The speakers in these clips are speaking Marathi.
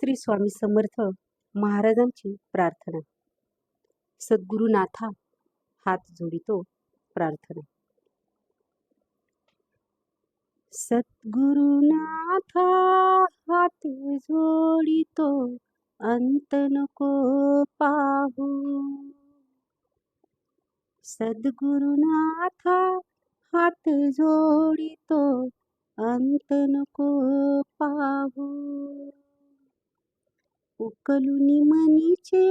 श्री स्वामी समर्थ महाराजांची प्रार्थना. सद्गुरुनाथा हात जोडितो प्रार्थना. सद्गुरुनाथा हात जोडितो अंत नको पाहू. सद्गुरुनाथा हात जोडितो अंत नको पाहू. उकलुनी मनीचे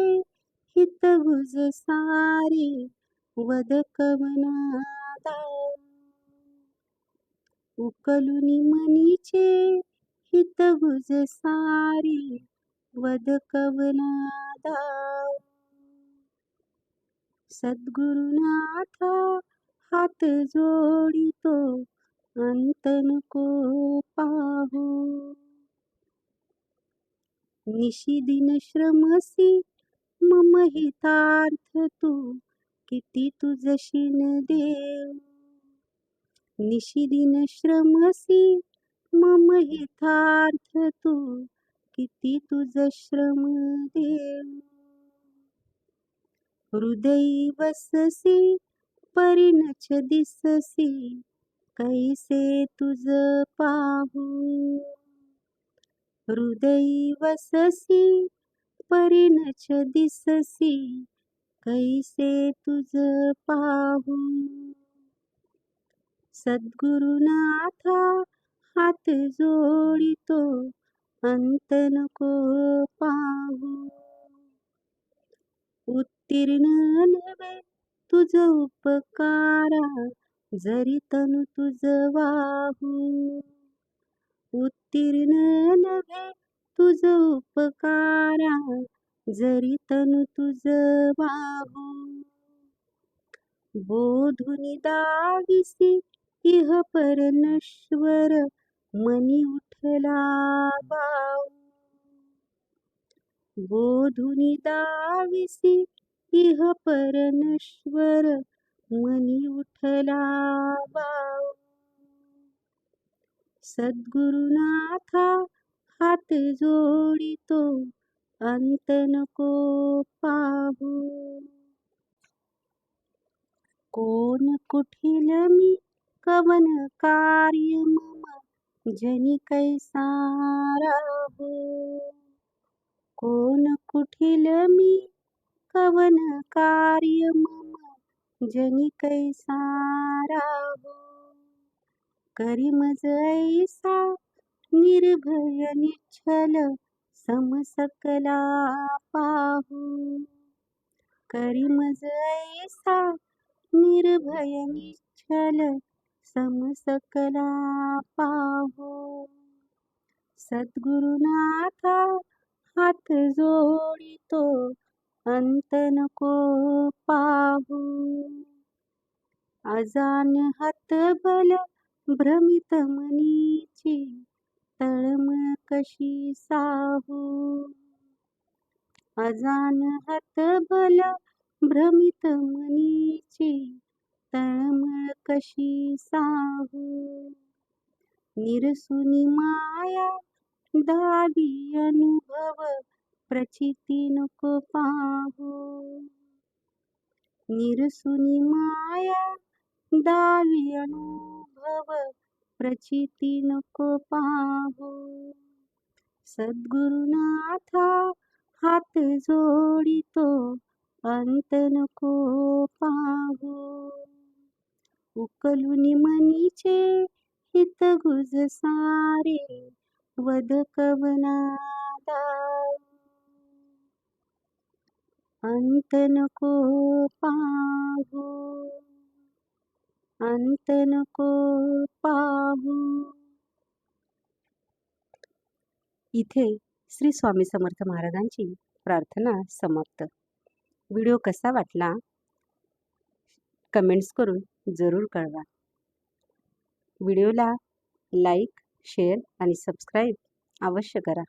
हितगुज सारे वद कवनादा उकलुनी मनीचे हितगुज सारे वद कवनादा सद्गुरुनाथा हात जोडितो अंत नको पाहू. निशिदिन श्रमसी मम हितार्थ तू किती तुझशीन देव निशिदिन श्रमसी मम हितार्थ तू किती तुझ श्रम देव हृदयी वससी परिणच दिससी कैसे तुझ पाहू. हृदय वससी परिणच दिससी कैसे तुझ पाहू? सद्गुरुनाथा हात जोडितो अंत नको पाहू. उत्तीर्ण नव्हे तुझ उपकारा जरी तनु तुझ वाहू. उत्तीर्ण नव्हे तुझ उपकारा. जरी तनु तुझ बाहू बोधुनी दाविसी इह पर नश्वर मनी उठला बाऊ. बोधुनी दाविसी इह पर नश्वर मनी उठला बाऊ. सद्गुरुनाथा हात जोडितो अंत नको पाहू. कोण कुठील मी कवन कार्य मम जनी कैसा राहू. कोण कुठील मी कवन कार्य मम जनी कैसा राहू. करी ऐसा निर्भय निच्छल समसकला पाहू. करी मज ऐसा निर्भय निच्छल समसकला पाहू. सद्गुरुनाथा हात जोडितो अंत नको पाहू. अजान हत बल भ्रमित मनीची तळमळ कशी साहू? अजान हात भल भ्रमित मनीची तळमळ कशी साहू? निरसुनी माया दावी अनुभव प्रचिती नको पाहू. निरसुनी माया दावी अनुभव प्रचिती नको पाहू. सद्गुरुनाथा हात जोडितो अंत नको पाहू. उकलून मनीचे हितगुज सारे वद कवनादा अंत नको पाहू. अंत नको पाहू. इथे श्री स्वामी समर्थ महाराजांची प्रार्थना समाप्त. व्हिडिओ कसा वाटला? कमेंट्स करून जरूर कळवा. व्हिडिओला लाईक शेअर आणि सबस्क्राईब अवश्य करा.